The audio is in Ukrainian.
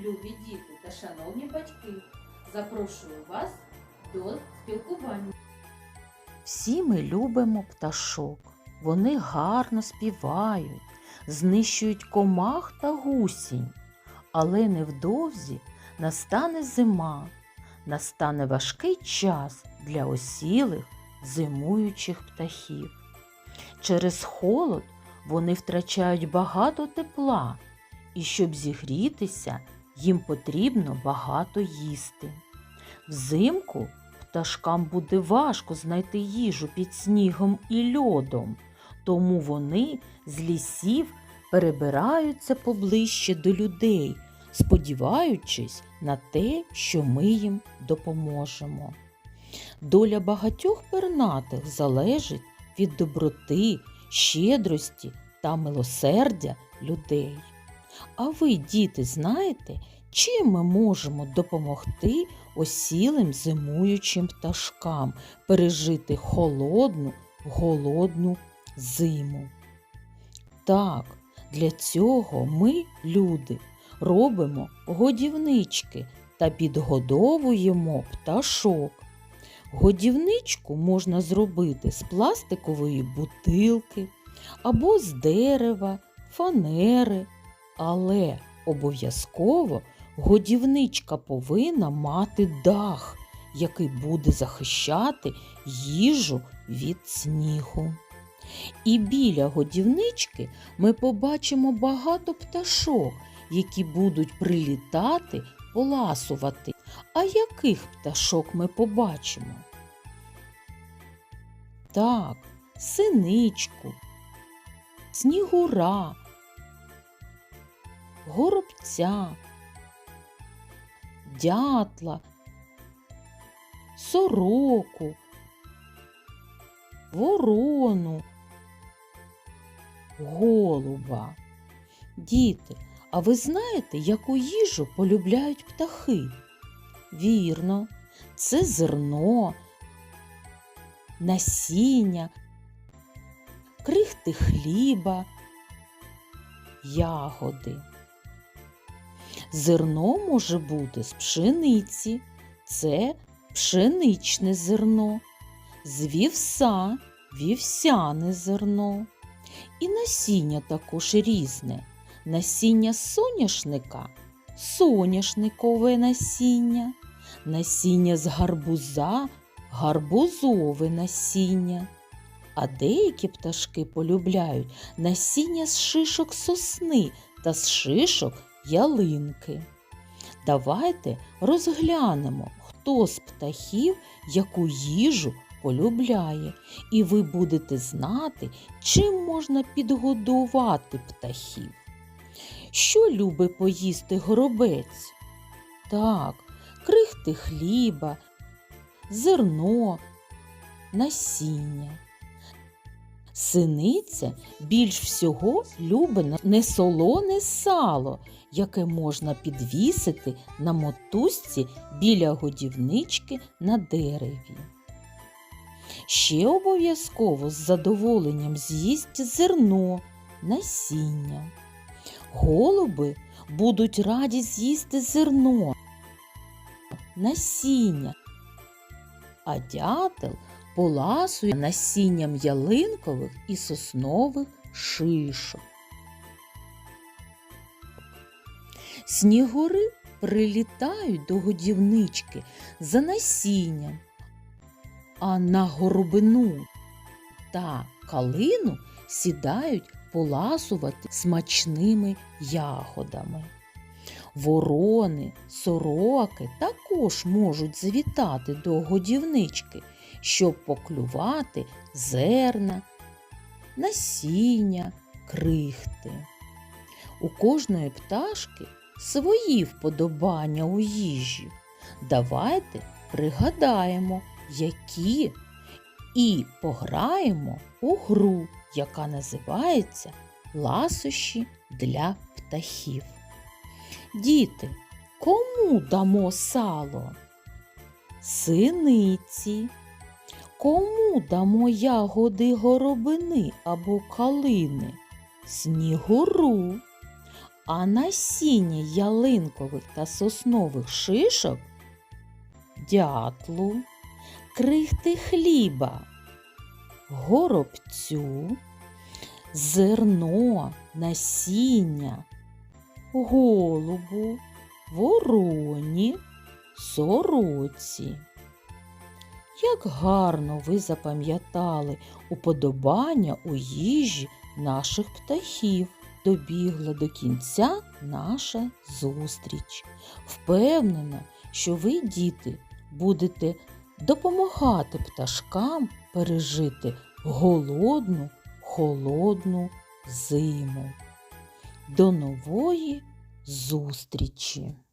любі діти та шановні батьки, запрошую вас до спілкування. Всі ми любимо пташок. Вони гарно співають, знищують комах та гусінь. Але невдовзі настане зима, настане важкий час для осілих зимуючих птахів. Через холод вони втрачають багато тепла, і щоб зігрітися, їм потрібно багато їсти. Взимку пташкам буде важко знайти їжу під снігом і льодом, тому вони з лісів перебираються поближче до людей, сподіваючись на те, що ми їм допоможемо. Доля багатьох пернатих залежить від доброти, щедрості та милосердя людей. А ви, діти, знаєте, чим ми можемо допомогти осілим зимуючим пташкам пережити холодну, голодну зиму? Так, для цього ми, люди, робимо годівнички та підгодовуємо пташок. Годівничку можна зробити з пластикової бутилки або з дерева, фанери, але обов'язково годівничка повинна мати дах, який буде захищати їжу від снігу. І біля годівнички ми побачимо багато пташок, які будуть прилітати, поласувати. А яких пташок ми побачимо? Так, синичку, снігура, горобця, дятла, сороку, ворону, голуба. Діти, а ви знаєте, яку їжу полюбляють птахи? Вірно, це зерно, насіння, крихти хліба, ягоди. Зерно може бути з пшениці, це пшеничне зерно, з вівса вівсяне зерно. І насіння також різне. Насіння соняшника соняшникове насіння, насіння з гарбуза гарбузове насіння. А деякі пташки полюбляють насіння з шишок сосни та з шишок ялинки. Давайте розглянемо, хто з птахів яку їжу полюбляє, і ви будете знати, чим можна підгодувати птахів. Що любить поїсти горобець? Так, крихти хліба, зерно, насіння. Синиця більш всього любить несолоне сало, яке можна підвісити на мотузці біля годівнички на дереві. Ще обов'язково з задоволенням з'їсть зерно, насіння. Голуби будуть раді з'їсти зерно, насіння, а дятел поласує насінням ялинкових і соснових шишок. Снігури прилітають до годівнички за насінням, а на горобину та калину сідають поласувати смачними ягодами. Ворони, сороки також можуть завітати до годівнички, щоб поклювати зерна, насіння, крихти. У кожної пташки свої вподобання у їжі. Давайте пригадаємо, які і пограємо у гру, яка називається Ласощі для птахів. Діти, кому дамо сало? Синиці. Кому дамо ягоди горобини або калини? Снігуру. а насіння ялинкових та соснових шишок? Дятлу, крихти хліба, горобцю, зерно, насіння, голубу, вороні, сороці. Як гарно ви запам'ятали уподобання у їжі наших птахів. Добігла до кінця наша зустріч. Впевнена, що ви, діти, будете допомагати пташкам пережити голодну, холодну зиму. До нової зустрічі!